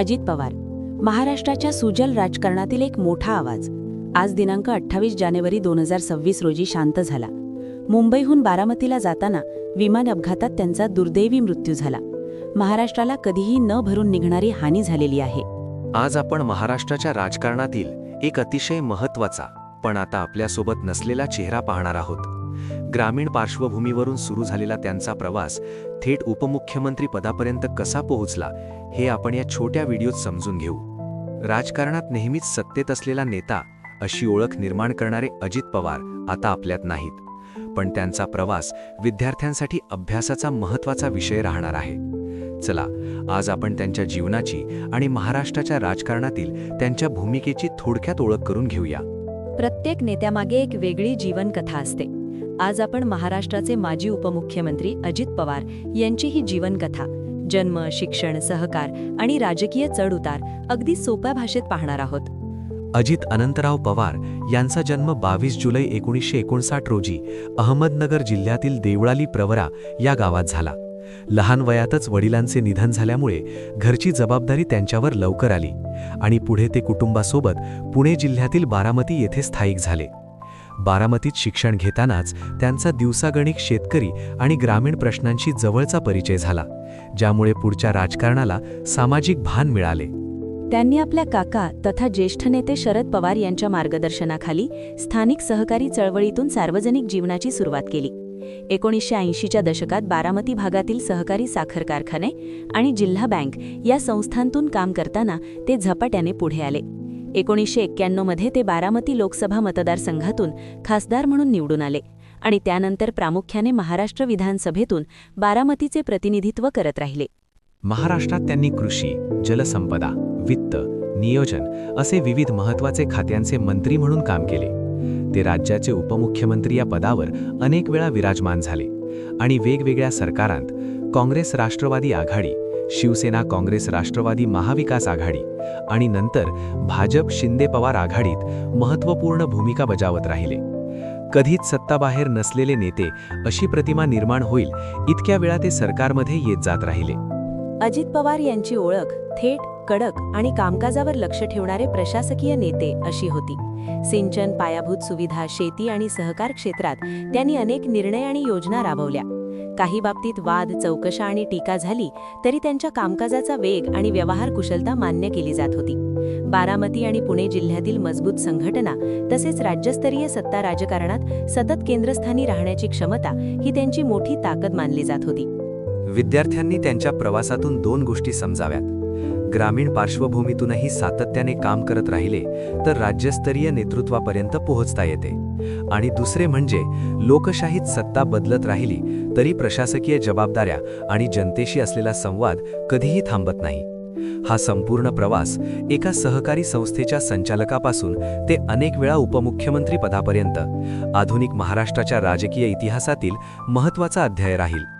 अजित पवार. महाराष्ट्राच्या सुजल राजकारणातील एक मोठा आवाज. आज दिनांक अठ्ठावीस जानेवारी दोन हजार सव्वीस रोजी शांत झाला. मुंबईहून बारामतीला जाताना विमान अपघातात त्यांचा दुर्दैवी मृत्यू झाला. महाराष्ट्राला कधीही न भरून निघणारी हानी झालेली आहे. आज आपण महाराष्ट्राच्या राजकारणातील एक अतिशय महत्त्वाचा पण आता आपल्यासोबत नसलेला चेहरा पाहणार आहोत. ग्रामीण पार्श्वभूमीवरून सुरू झालेला त्यांचा प्रवास थेट उपमुख्यमंत्री पदापर्यंत कसा पोहोचला हे आपण या छोट्या व्हिडिओत समजून घेऊ. राजकारणात नेहमीच सत्तेत असलेला नेता अशी ओळख निर्माण करणारे अजित पवार आता आपल्यात नाहीत. पण त्यांचा प्रवास विद्यार्थ्यांसाठी अभ्यासाचा महत्त्वाचा विषय राहणार आहे. चला आज आपण त्यांच्या जीवनाची आणि महाराष्ट्राच्या राजकारणातील त्यांच्या भूमिकेची थोडक्यात ओळख करून घेऊया. प्रत्येक नेत्यामागे एक वेगळी जीवनकथा असते. आज आपण महाराष्ट्राचे माजी उपमुख्यमंत्री अजित पवार यांची ही जीवनकथा जन्म शिक्षण सहकार आणि राजकीय चढउतार अगदी सोप्या भाषेत पाहणार आहोत. अजित अनंतराव पवार यांचा जन्म बावीस जुलै एकोणीसशे एकोणसाठ रोजी अहमदनगर जिल्ह्यातील देवळाली प्रवरा या गावात झाला. लहान वयातच वडिलांचे निधन झाल्यामुळे घरची जबाबदारी त्यांच्यावर लवकर आली आणि पुढे ते कुटुंबासोबत पुणे जिल्ह्यातील बारामती येथे स्थायिक झाले. बारामतीत शिक्षण घेतानाच त्यांचा दिवसागणिक शेतकरी आणि ग्रामीण प्रश्नांशी जवळचा परिचय झाला ज्यामुळे पुढच्या राजकारणाला सामाजिक भान मिळाले. त्यांनी आपल्या काका तथा ज्येष्ठ नेते शरद पवार यांच्या मार्गदर्शनाखाली स्थानिक सहकारी चळवळीतून सार्वजनिक जीवनाची सुरुवात केली. एकोणीसशे ऐंशीच्या दशकात बारामती भागातील सहकारी साखर कारखाने आणि जिल्हा बँक या संस्थांतून काम करताना ते झपाट्याने पुढे आले. एकोणीसशे एक्क्याण्णवमध्ये ते बारामती लोकसभा मतदारसंघातून खासदार म्हणून निवडून आले आणि त्यानंतर प्रामुख्याने महाराष्ट्र विधानसभेतून बारामतीचे प्रतिनिधित्व करत राहिले. महाराष्ट्रात त्यांनी कृषी जलसंपदा वित्त नियोजन असे विविध महत्त्वाचे खात्यांचे मंत्री म्हणून काम केले. ते राज्याचे उपमुख्यमंत्री या पदावर अनेक वेळा विराजमान झाले आणि वेगवेगळ्या सरकारांत काँग्रेस राष्ट्रवादी आघाडी शिवसेना काँग्रेस राष्ट्रवादी महाविकास आघाडी आणि नंतर भाजप शिंदे पवार आघाडीत महत्त्वपूर्ण भूमिका बजावत राहिले. कधीच सत्ताबाहेर नसलेले नेते अशी प्रतिमा निर्माण होईल इतक्या वेळा ते सरकारमध्ये येत जात राहिले. अजित पवार यांची ओळख थेट कडक आणि कामकाजावर लक्ष ठेवणारे प्रशासकीय नेते अशी होती. सिंचन पायाभूत सुविधा शेती आणि सहकार क्षेत्रात त्यांनी अनेक निर्णय आणि योजना राबवल्या. काही बाबतीत वाद चौकशा आणि टीका झाली तरी त्यांच्या कामकाजाचा वेग आणि व्यवहार कुशलता मान्य केली जात होती. बारामती आणि पुणे जिल्ह्यातील मजबूत संघटना तसेच राज्यस्तरीय सत्ता राजकारणात सतत केंद्रस्थानी राहण्याची क्षमता ही त्यांची मोठी ताकद मानली जात होती. विद्यार्थ्यांनी त्यांच्या प्रवासातून दोन गोष्टी समजाव्यात. ग्रामीण पार्श्वभूमीतूनही सातत्याने काम करत राहिले तर राज्यस्तरीय नेतृत्वापर्यंत पोहोचता येते. आणि दुसरे म्हणजे लोकशाहीत सत्ता बदलत राहिली तरी प्रशासकीय जबाबदाऱ्या आणि जनतेशी असलेला संवाद कधीही थांबत नाही. हा संपूर्ण प्रवास एका सहकारी संस्थेच्या संचालकापासून ते अनेक वेळा उपमुख्यमंत्री पदापर्यंत आधुनिक महाराष्ट्राच्या राजकीय इतिहासातील महत्त्वाचा अध्याय राहील.